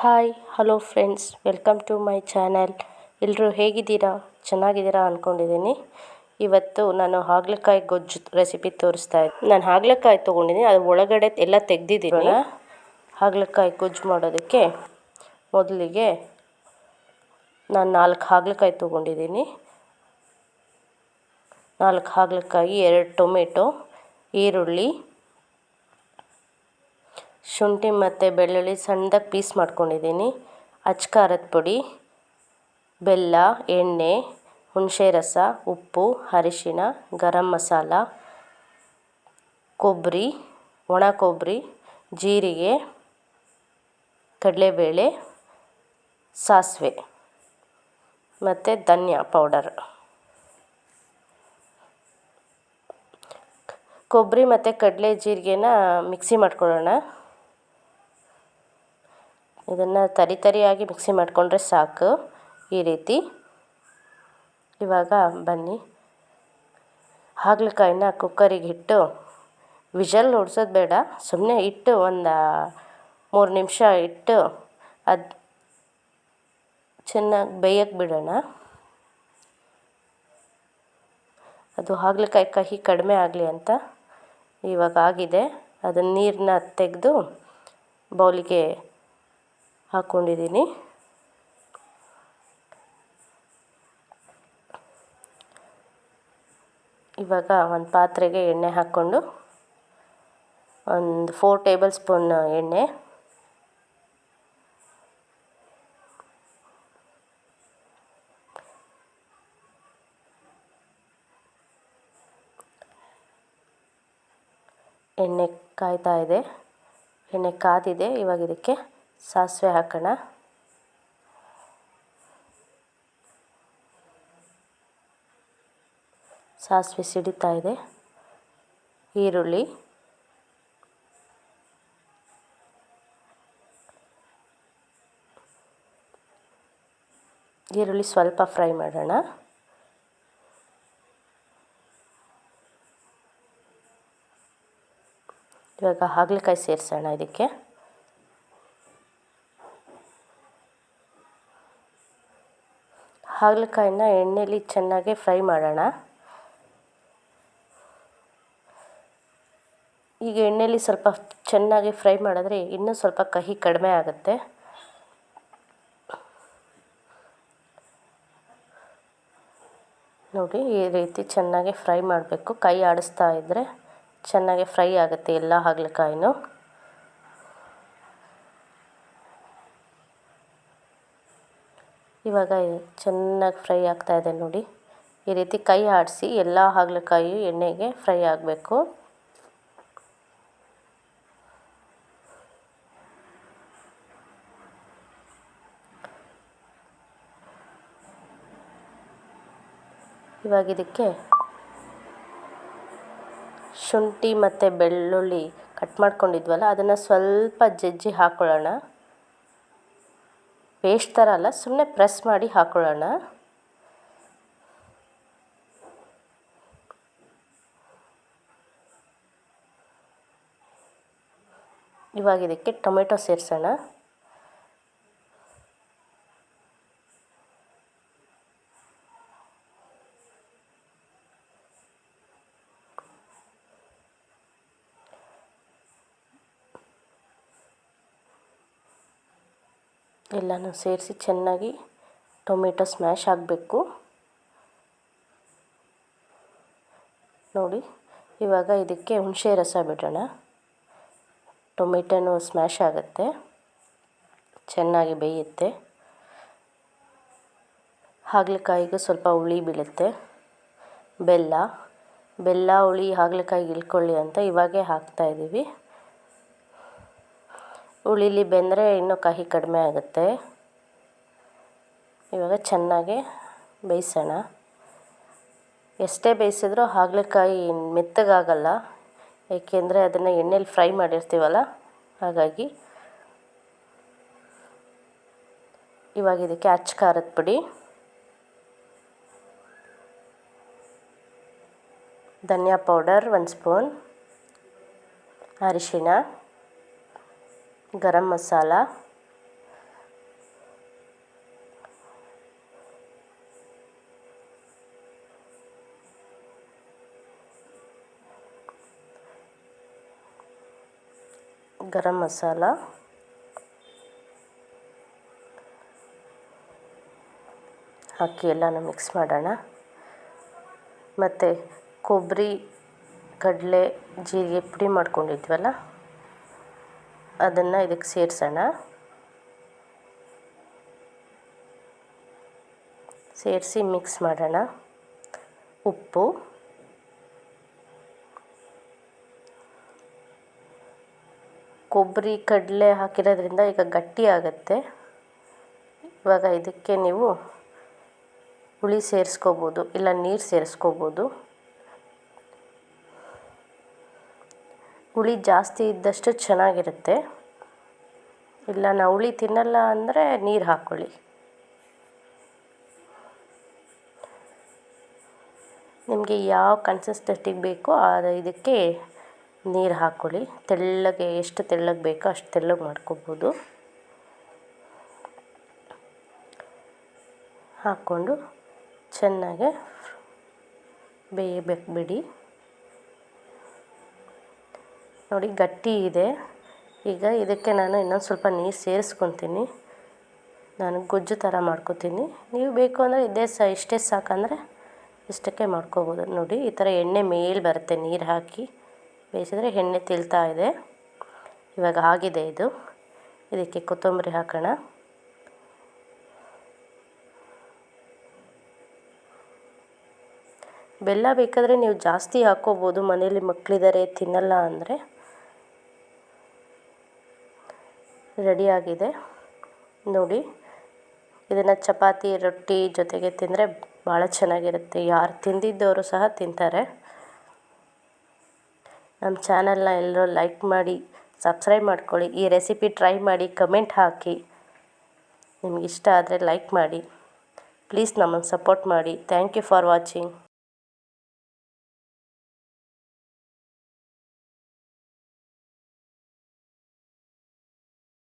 Hi hello friends welcome to my channel ಎಲ್ಲರೂ ಹೇಗಿದ್ದೀರಾ? ಚೆನ್ನಾಗಿದ್ದೀರಾ ಅಂದ್ಕೊಂಡಿದ್ದೀನಿ ಇವತ್ತು ನಾನು ಹಾಗಲಕಾಯಿ ಗೊಜ್ಜು ರೆಸಿಪಿ ತೋರಿಸ್ತಾ ಇದ್ದೀನಿ ನಾನು ಹಾಗಲಕಾಯಿ ತೊಗೊಂಡಿದ್ದೀನಿ. ಅದು ಒಳಗಡೆ ಎಲ್ಲ ತೆಗೆದಿದ್ದೀನಿ. ಹಾಗಲಕಾಯಿ ಗೊಜ್ಜು ಮಾಡೋದಕ್ಕೆ ಮೊದಲಿಗೆ ನಾನು ನಾಲ್ಕು ಹಾಗಲಕಾಯಿ ತೊಗೊಂಡಿದ್ದೀನಿ. ನಾಲ್ಕು ಹಾಗಲಕಾಯಿ ಎರಡು ಟೊಮೆಟೊ ಈರುಳ್ಳಿ ಶುಂಠಿ ಮತ್ತು ಬೆಳ್ಳುಳ್ಳಿ ಸಣ್ಣದಾಗಿ ಪೀಸ್ ಮಾಡ್ಕೊಂಡಿದ್ದೀನಿ. ಅಚ್ ಪುಡಿ, ಬೆಲ್ಲ, ಎಣ್ಣೆ, ಹುಣಸೆ ರಸ, ಉಪ್ಪು, ಅರಿಶಿಣ, ಗರಂ ಮಸಾಲ ಕೊಬ್ಬರಿ ಒಣ ಕೊಬ್ಬರಿ ಜೀರಿಗೆ, ಕಡಲೆಬೇಳೆ, ಸಾಸಿವೆ ಮತ್ತು ಧನಿಯಾ ಪೌಡರ್. ಕೊಬ್ಬರಿ ಮತ್ತು ಕಡಲೆ ಜೀರಿಗೆನ ಮಿಕ್ಸಿ ಮಾಡ್ಕೊಳ್ಳೋಣ. ಇದನ್ನು ತರಿ ತರಿಯಾಗಿ ಮಿಕ್ಸಿ ಮಾಡಿಕೊಂಡ್ರೆ ಸಾಕು ಈ ರೀತಿ. ಇವಾಗ ಬನ್ನಿ. ಹಾಗಲಕಾಯಿನ ಕುಕ್ಕರಿಗೆ ಇಟ್ಟು ವಿಷಲ್ ಹೊಡ್ಸೋದು ಬೇಡ. ಸುಮ್ಮನೆ ಇಟ್ಟು ಒಂದು ಮೂರು ನಿಮಿಷ ಇಟ್ಟು ಅದು ಚೆನ್ನಾಗಿ ಬೇಯಕ್ಕೆ ಬಿಡೋಣ. ಅದು ಹಾಗಲಕಾಯಿ ಕಹಿ ಕಡಿಮೆ ಆಗಲಿ ಅಂತ ಇವಾಗ ಆಗಿದೆ. ಅದನ್ನ ನೀರನ್ನ ತೆಗೆದು ಬೌಲಿಗೆ ಹಾಕ್ಕೊಂಡಿದ್ದೀನಿ ಇವಾಗ ಒಂದು ಪಾತ್ರೆಗೆ ಎಣ್ಣೆ ಹಾಕ್ಕೊಂಡು ಒಂದು ಫೋರ್ ಟೇಬಲ್ ಸ್ಪೂನ್ ಎಣ್ಣೆ. ಎಣ್ಣೆ ಕಾಯ್ತಾ ಇದೆ. ಎಣ್ಣೆ ಕಾದಿದೆ. ಇವಾಗ ಇದಕ್ಕೆ ಸಾಸಿವೆ ಹಾಕೋಣ. ಸಾಸಿವೆ ಸಿಡಿತಾ ಇದೆ. ಈರುಳ್ಳಿ. ಈರುಳ್ಳಿ ಸ್ವಲ್ಪ ಫ್ರೈ ಮಾಡೋಣ. ಇವಾಗ ಹಾಗಲಕಾಯಿ ಸೇರಿಸೋಣ ಇದಕ್ಕೆ. ಹಾಗಲಕಾಯಿನ ಎಣ್ಣೆಲಿ ಚೆನ್ನಾಗಿ ಫ್ರೈ ಮಾಡೋಣ. ಈಗ ಎಣ್ಣೆಲಿ ಸ್ವಲ್ಪ ಚೆನ್ನಾಗಿ ಫ್ರೈ ಮಾಡಿದ್ರೆ ಇನ್ನೂ ಸ್ವಲ್ಪ ಕಹಿ ಕಡಿಮೆ ಆಗುತ್ತೆ. ನೋಡಿ, ಈ ರೀತಿ ಚೆನ್ನಾಗಿ ಫ್ರೈ ಮಾಡಬೇಕು. ಕೈ ಆಡಿಸ್ತಾ ಇದ್ದರೆ ಚೆನ್ನಾಗಿ ಫ್ರೈ ಆಗುತ್ತೆ ಎಲ್ಲ ಹಾಗಲಕಾಯಿನೂ. ಇವಾಗ ಚೆನ್ನಾಗಿ ಫ್ರೈ ಆಗ್ತಾಯಿದೆ ನೋಡಿ. ಈ ರೀತಿ ಕೈ ಆಡಿಸಿ ಎಲ್ಲ ಹಾಗಲಕಾಯಿ ಎಣ್ಣೆಗೆ ಫ್ರೈ ಆಗಬೇಕು. ಇವಾಗ ಇದಕ್ಕೆ ಶುಂಠಿ ಮತ್ತು ಬೆಳ್ಳುಳ್ಳಿ ಕಟ್ ಮಾಡ್ಕೊಂಡಿದ್ವಲ್ಲ, ಅದನ್ನು ಸ್ವಲ್ಪ ಜಜ್ಜಿ ಹಾಕ್ಕೊಳ್ಳೋಣ ಪೇಸ್ಟ್ ಥರ ಅಲ್ಲ ಸುಮ್ಮನೆ ಪ್ರೆಸ್ ಮಾಡಿ ಹಾಕ್ಕೊಳ್ಳೋಣ ಇವಾಗ ಇದಕ್ಕೆ ಟೊಮೆಟೊ ಸೇರಿಸೋಣ. ಎಲ್ಲನೂ ಸೇರಿಸಿ ಚೆನ್ನಾಗಿ ಟೊಮೆಟೊ ಸ್ಮ್ಯಾಶ್ ಆಗಬೇಕು. ನೋಡಿ, ಇವಾಗ ಇದಕ್ಕೆ ಹುಣಸೆ ರಸ ಬಿಡೋಣ. ಟೊಮೆಟೊನೂ ಸ್ಮ್ಯಾಶ್ ಆಗುತ್ತೆ. ಚೆನ್ನಾಗಿ ಬೇಯುತ್ತೆ. ಹಾಗಲಕಾಯಿಗೂ ಸ್ವಲ್ಪ ಹುಳಿ ಬೀಳುತ್ತೆ. ಬೆಲ್ಲ ಬೆಲ್ಲ, ಹುಳಿ ಹಾಗಲಕಾಯಿಗೆ ಇಳ್ಕೊಳ್ಳಿ ಅಂತ ಇವಾಗೇ ಹಾಕ್ತಾಯಿದ್ದೀವಿ ಹುಳಿಲಿ ಬೆಂದರೆ ಇನ್ನೂ ಕಹಿ ಕಡಿಮೆ ಆಗುತ್ತೆ. ಇವಾಗ ಚೆನ್ನಾಗಿ ಬೇಯಿಸೋಣ. ಎಷ್ಟೇ ಬೇಯಿಸಿದ್ರೂ ಹಾಗಲಕಾಯಿ ಮೆತ್ತಗಾಗಲ್ಲ. ಏಕೆಂದರೆ ಅದನ್ನು ಎಣ್ಣೆಲಿ ಫ್ರೈ ಮಾಡಿರ್ತೀವಲ್ಲ, ಹಾಗಾಗಿ. ಇವಾಗ ಇದಕ್ಕೆ ಅಚ್ಚ ಖಾರದ ಪುಡಿ, ಧನಿಯಾ ಪೌಡರ್ ಒಂದು ಸ್ಪೂನ್, ಅರಿಶಿಣ. ಗರಂ ಮಸಾಲ. ಗರಂ ಮಸಾಲ. ಹಾಕಿ ಎಲ್ಲನೂ ಮಿಕ್ಸ್ ಮಾಡೋಣ. ಮತ್ತು ಕೊಬ್ಬರಿ ಕಡಲೆ ಜೀರಿಗೆ ಪುಡಿ ಮಾಡ್ಕೊಂಡಿದ್ವಲ್ಲ? ಅದನ್ನು ಇದಕ್ಕೆ ಸೇರಿಸೋಣ. ಸೇರಿಸಿ ಮಿಕ್ಸ್ ಮಾಡೋಣ. ಉಪ್ಪು. ಕೊಬ್ಬರಿ ಕಡಲೆ ಹಾಕಿರೋದ್ರಿಂದ ಈಗ ಗಟ್ಟಿ ಆಗುತ್ತೆ. ಇವಾಗ ಇದಕ್ಕೆ ನೀವು ಹುಳಿ ಸೇರಿಸ್ಕೋಬೋದು, ಇಲ್ಲ ನೀರು ಸೇರಿಸ್ಕೋಬೋದು. ಹುಳಿ ಜಾಸ್ತಿ ಇದ್ದಷ್ಟು ಚೆನ್ನಾಗಿರುತ್ತೆ. ಇಲ್ಲ, ನಾವು ಹುಳಿ ತಿನ್ನಲ್ಲ ಅಂದರೆ ನೀರು ಹಾಕ್ಕೊಳ್ಳಿ ನಿಮಗೆ ಯಾವ ಕನ್ಸಿಸ್ಟೆಂಟಿಗೆ ಬೇಕೋ ಅದು ಇದಕ್ಕೆ ನೀರು ಹಾಕ್ಕೊಳ್ಳಿ ತೆಳ್ಳಗೆ ಎಷ್ಟು ತೆಳ್ಳಗೆ ಬೇಕೋ ಅಷ್ಟು ತೆಳ್ಳಗೆ ಮಾಡ್ಕೋಬೋದು. ಹಾಕ್ಕೊಂಡು ಚೆನ್ನಾಗೆ ಬೇಯಬೇಕು ಬಿಡಿ. ನೋಡಿ ಗಟ್ಟಿ ಇದೆ. ಈಗ ಇದಕ್ಕೆ ನಾನು ಇನ್ನೊಂದು ಸ್ವಲ್ಪ ನೀರು ಸೇರಿಸ್ಕೊತೀನಿ. ನಾನು ಗೊಜ್ಜು ಥರ ಮಾಡ್ಕೋತೀನಿ. ನೀವು ಬೇಕು ಅಂದರೆ ಇದೇ ಸ, ಇಷ್ಟೇ ಸಾಕಂದರೆ ಇಷ್ಟಕ್ಕೆ ಮಾಡ್ಕೋಬೋದು. ನೋಡಿ, ಈ ಥರ ಎಣ್ಣೆ ಮೇಲೆ ಬರುತ್ತೆ ನೀರು ಹಾಕಿ. ಬೇಯಿಸಿದ್ರೆ ಎಣ್ಣೆ ತಿಳ್ತಾ ಇದೆ. ಇವಾಗ ಆಗಿದೆ ಇದು. ಇದಕ್ಕೆ ಕೊತ್ತಂಬರಿ ಹಾಕೋಣ. ಬೆಲ್ಲ ಬೇಕಾದರೆ ನೀವು ಜಾಸ್ತಿ ಹಾಕ್ಕೋಬೋದು. ಮನೇಲಿ ಮಕ್ಕಳಿದ್ದಾರೆ ತಿನ್ನಲ್ಲ ಅಂದರೆ. ರೆಡಿಯಾಗಿದೆ. ನೋಡಿ, ಇದನ್ನು ಚಪಾತಿ, ರೊಟ್ಟಿ ಜೊತೆಗೆ ತಿಂದರೆ ಭಾಳ ಚೆನ್ನಾಗಿರುತ್ತೆ. ಯಾರು ತಿಂದಿದ್ದವರು ಸಹ ತಿಂತಾರೆ. ನಮ್ಮ ಚಾನಲ್ನ ಎಲ್ಲರೂ ಲೈಕ್ ಮಾಡಿ, ಸಬ್ಸ್ಕ್ರೈಬ್ ಮಾಡ್ಕೊಳ್ಳಿ. ಈ ರೆಸಿಪಿ ಟ್ರೈ ಮಾಡಿ, ಕಮೆಂಟ್ ಹಾಕಿ. ನಿಮ್ಗೆ ಇಷ್ಟ ಆದರೆ ಲೈಕ್ ಮಾಡಿ. ಪ್ಲೀಸ್ ನಮ್ಮನ್ನು ಸಪೋರ್ಟ್ ಮಾಡಿ. Thank you for watching.